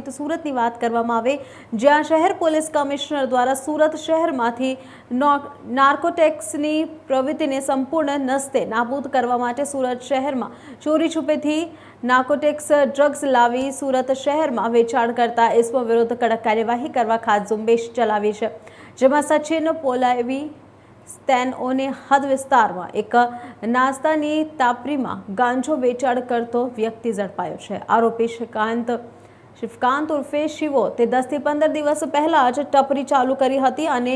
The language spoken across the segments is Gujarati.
તો સુરતની વાત કરવામાં આવે, જ્યાં શહેર પોલીસ કમિશનર દ્વારા સુરત શહેરમાંથી નાર્કોટેક્સની પ્રવૃત્તિને સંપૂર્ણ નસ્તે નાબૂદ કરવા માટે સુરત શહેરમાં ચોરી છુપેથી નાર્કોટેક્સ ડ્રગ્સ લાવી સુરત શહેરમાં વેચાણ કરતા ઇસમો વિરુદ્ધ કડક કાર્યવાહી કરવા ખાસ ઝુંબેશ ચલાવી છે. જેમાં સચિન પોલાવી સ્ટેનઓને હદ વિસ્તારમાં એક નાસ્તાની તાપરીમાં ગાંજો વેચાણ કરતો વ્યક્તિ ઝડપાયો છે. આરોપી શ્રીકાંત શિવકાંત ઉર્ફે શિવો તે દસથી પંદર દિવસ પહેલાં જ ટપરી ચાલુ કરી હતી અને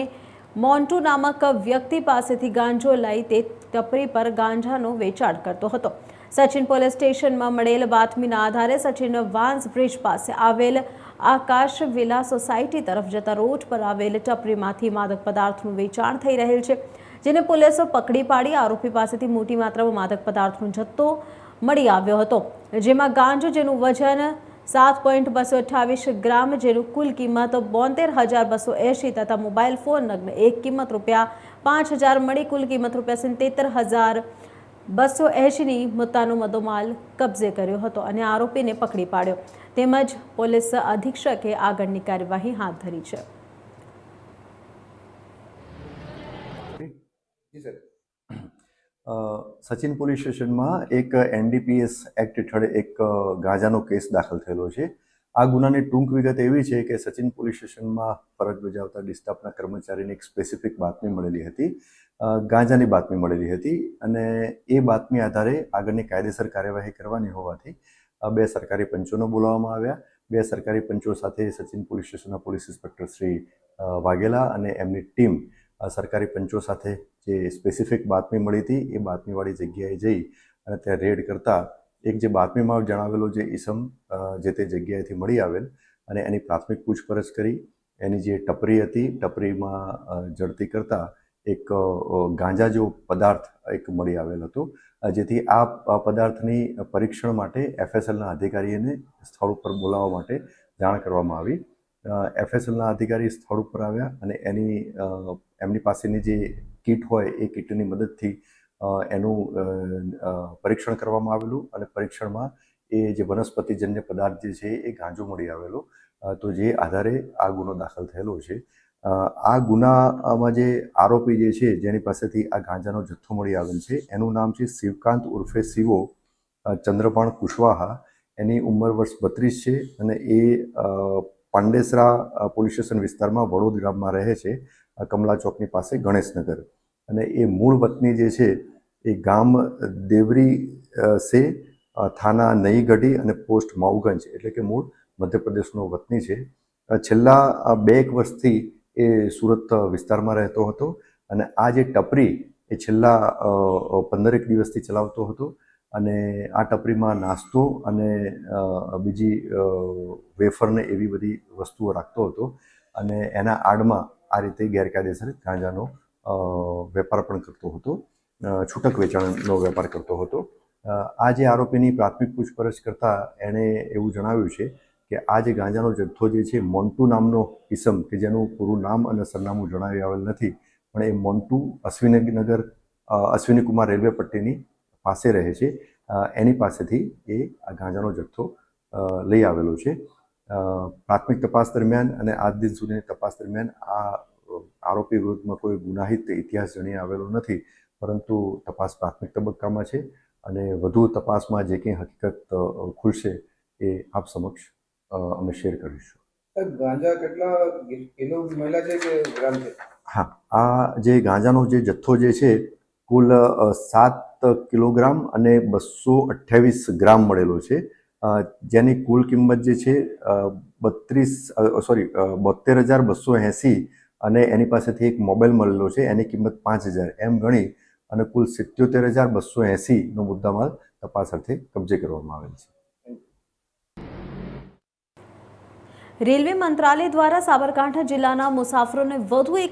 મોન્ટુ નામક વ્યક્તિ પાસેથી ગાંજો લઈ તે ટપરી પર ગાંજાનો વેચાણ કરતો હતો. સચિન પોલીસ સ્ટેશનમાં મળેલ બાતમીના આધારે સચિન વાન્સ બ્રિજ પાસે આવેલ આકાશ વિલા સોસાયટી તરફ જતા રોડ પર આવેલ ટપરીમાંથી માદક પદાર્થનું વેચાણ થઈ રહેલ છે, જેને પોલીસો પકડી પાડી આરોપી પાસેથી મોટી માત્રામાં માદક પદાર્થનો જથ્થો મળી આવ્યો હતો, જેમાં ગાંજો જેનું વજન સાત પોઈન્ટ બસો અઠ્ઠાવીસ ગ્રામ, જેનું કુલ કિંમત બોતેર હજાર બસો એંશી તથા મોબાઈલ ફોન નગ્ન એક કિંમત રૂપિયા પાંચ હજાર મળી કુલ કિંમત રૂપિયા સિત્તેર હજાર બસો એંશીની મુદ્દાનો મદોમાલ કબજે કર્યો હતો અને આરોપીને પકડી પાડ્યો. તેમજ પોલીસ અધિક્ષકે આગળની કાર્યવાહી હાથ ધરી છે. સચિન પોલીસ સ્ટેશનમાં એક એનડીપીએસ એક્ટ હેઠળ એક ગાંજાનો કેસ દાખલ થયેલો છે. આ ગુનાની ટૂંક વિગત એવી છે કે સચિન પોલીસ સ્ટેશનમાં ફરજ બજાવતા ડિસ્ટાફના કર્મચારીને એક સ્પેસિફિક બાતમી મળેલી હતી. ગાંજાની બાતમી મળેલી હતી અને એ બાતમી આધારે આગળની કાયદેસર કાર્યવાહી કરવાની હોવાથી બે સરકારી પંચોને બોલાવવામાં આવ્યા. બે સરકારી પંચો સાથે સચિન પોલીસ સ્ટેશનના પોલીસ ઇન્સ્પેક્ટર શ્રી વાઘેલા અને એમની ટીમ સરકારી પંચો સાથે જે સ્પેસિફિક બાતમી મળી હતી, એ બાતમીવાળી જગ્યાએ જઈ અને ત્યાં રેડ કરતાં એક જે બાતમીમાં જણાવેલો જે ઈસમ જે તે જગ્યાએથી મળી આવેલ અને એની પ્રાથમિક પૂછપરછ કરી. એની જે ટપરી હતી, ટપરીમાં જડતી કરતાં એક ગાંજા જેવો પદાર્થ એક મળી આવેલ હતો. જેથી આ પદાર્થની પરીક્ષણ માટે એફએસએલના અધિકારીને સ્થળ ઉપર બોલાવવા માટે જાણ કરવામાં આવી. એફએસએલના અધિકારી સ્થળ ઉપર આવ્યા અને એની એમની પાસેની જે કીટ હોય એ કીટની મદદથી એનું પરીક્ષણ કરવામાં આવેલું અને પરીક્ષણમાં એ જે વનસ્પતિજન્ય પદાર્થ જે છે એ ગાંજો મળી આવેલો. તો જે આધારે આ ગુનો દાખલ થયેલો છે. આ ગુનામાં જે આરોપી જે છે જેની પાસેથી આ ગાંજાનો જથ્થો મળી આવેલ છે, એનું નામ છે શિવકાંત ઉર્ફે શિવો ચંદ્રપાણ કુશવાહા. એની ઉંમર વર્ષ બત્રીસ છે અને એ પાંડેસરા પોલીસ સ્ટેશન વિસ્તારમાં વડોદ ગામમાં રહે છે કમલા ચોકની પાસે ગણેશનગર. અને એ મૂળ વતની જે છે, એ ગામ દેવરી સે થાના નઈગઢી અને પોસ્ટ માઉગંજ એટલે કે મૂળ મધ્યપ્રદેશનો વતની છે. છેલ્લા બે એક વર્ષથી એ સુરત વિસ્તારમાં રહેતો હતો અને આ જે ટપરી એ છેલ્લા પંદરેક દિવસથી ચલાવતો હતો. અને આ ટપરીમાં નાસ્તો અને બીજી વેફરને એવી બધી વસ્તુઓ રાખતો હતો અને એના આડમાં આ રીતે ગેરકાયદેસર ગાંજાનો વેપાર પણ કરતો હતો. છૂટક વેચાણનો વેપાર કરતો હતો. આ જે આરોપીની પ્રાથમિક પૂછપરછ કરતાં એણે એવું જણાવ્યું છે કે આ જે ગાંજાનો જથ્થો જે છે, મોન્ટુ નામનો કિસમ કે જેનું પૂરું નામ અને સરનામું જણાવી આવેલ નથી, પણ એ મોન્ટુ અશ્વિનીનગર અશ્વિની કુમાર રેલવે પટ્ટીની પાસે રહે છે. એની પાસેથી એ આ ગાંજાનો જથ્થો લઈ આવેલો છે. પ્રાથમિક તપાસ દરમિયાન અને આજ દિન સુધીની તપાસ દરમિયાન આ આરોપી વિરુદ્ધમાં કોઈ ગુનાહિત ઇતિહાસ જણી આવેલો નથી પરંતુ તપાસ પ્રાથમિક તબક્કામાં છે અને વધુ તપાસમાં જે કંઈ હકીકત ખુલશે એ આપ સમક્ષ અમે શેર કરીશું. ગાંજા કેટલા કિલો મહિલા છે કે ગ્રામ છે? હા આ જે ગાંજાનો જે જથ્થો જે છે કુલ અ, સાત કિલોગ્રામ અને બસો અઠ્યાવીસ ગ્રામ મળેલો છે. જેની કુલ કિંમત જે છે બત્રીસ સોરી બોતેર હજાર બસો એંસી અને એની પાસેથી એક મોબાઈલ મળેલો છે. એની કિંમત પાંચ હજાર. એમ ગણી અને કુલ સિત્યોતેર હજાર બસો એંસીનો મુદ્દામાલ તપાસ અર્થે કબજે કરવામાં આવેલ છે. રેલવે મંત્રાલય દ્વારા સાબરકાંઠા જિલ્લાના મુસાફરોને વધુ એક